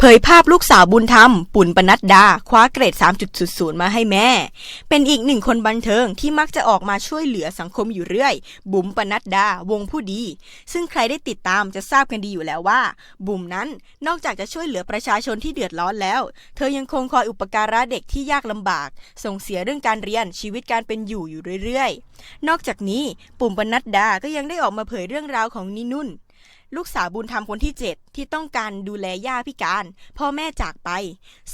เผยภาพลูกสาวบุญธรรม ปุ่นปนัดดา คว้าเกรด 3.00 มาให้แม่ เป็นอีกหนึ่งคนบันเทิงที่มักจะออกมาช่วยเหลือสังคมอยู่เรื่อย บุ๋มปนัดดา วงผู้ดี ซึ่งใครได้ติดตามจะทราบกันดีอยู่แล้วว่า บุ๋มนั้นนอกจากจะช่วยเหลือประชาชนที่เดือดร้อนแล้ว เธอยังคงคอยอุปการะเด็กที่ยากลำบาก ส่งเสียเรื่องการเรียนชีวิตการเป็นอยู่อยู่เรื่อยๆ นอกจากนี้ปุ่มปนัดดาก็ยังได้ออกมาเผยเรื่องราวของนินุ่น ลูกสาวบุญธรรมคนที่ 7 ที่ต้องการดูแลย่าพิการ พ่อแม่จากไป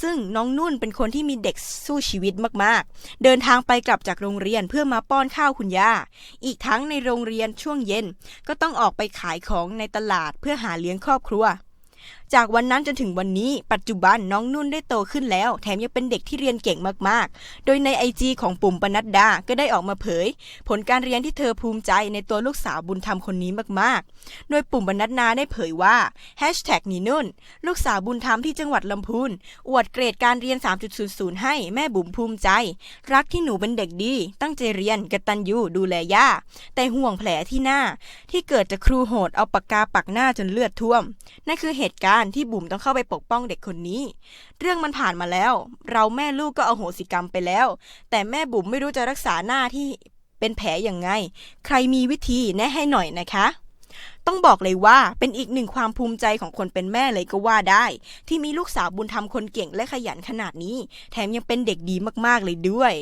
ซึ่งน้องนุ่นเป็นคนที่มีเด็กสู้ชีวิตมากๆ เดินทางไปกลับจากโรงเรียนเพื่อมาป้อนข้าวคุณย่า อีกทั้งในโรงเรียนช่วงเย็น ก็ต้องออกไปขายของในตลาดเพื่อหาเลี้ยงครอบครัว จากวันนั้นจนถึงวันนี้ ปัจจุบันน้องนุ่นได้โตขึ้นแล้ว แถมยังเป็นเด็กที่เรียนเก่งมากๆ โดยในไอจีของปุ่มปนัดดา ก็ได้ออกมาเผย ผลการเรียนที่เธอภูมิใจในตัวลูกสาวบุญธรรมคนนี้มากๆ โดยปุ่มปนัดนาได้เผยว่าแฮชแท็กนีนุ่น ลูกสาวบุญธรรมที่จังหวัดลำพูนอวดเกรดการเรียน 3.00 ให้แม่บุ๋มภูมิใจ รักที่หนูเป็นเด็กดี ตั้งใจเรียนกตัญญูดูแลย่าแต่ห่วงแผลที่หน้า ที่เกิดจากครูโหดเอาปากกาปักหน้าจนเลือดท่วมนั่นคือเหตุการณ์ที่บุ๋มต้องเข้าไปปกป้องเด็กคนนี้ เรื่องมันผ่านมาแล้ว เราแม่ลูกก็เอาโหสิกรรมไปแล้ว แต่แม่บุ๋มไม่รู้จะรักษาหน้าที่เป็นแผลอย่างไง ใครมีวิธีแนะให้หน่อยนะคะต้องบอกเลยว่าเป็นอีกหนึ่งความภูมิใจของคนเป็นแม่เลยก็ว่าได้ ที่มีลูกสาวบุญธรรมคนเก่งและขยันขนาดนี้ แถมยังเป็นเด็กดีมากๆเลยด้วย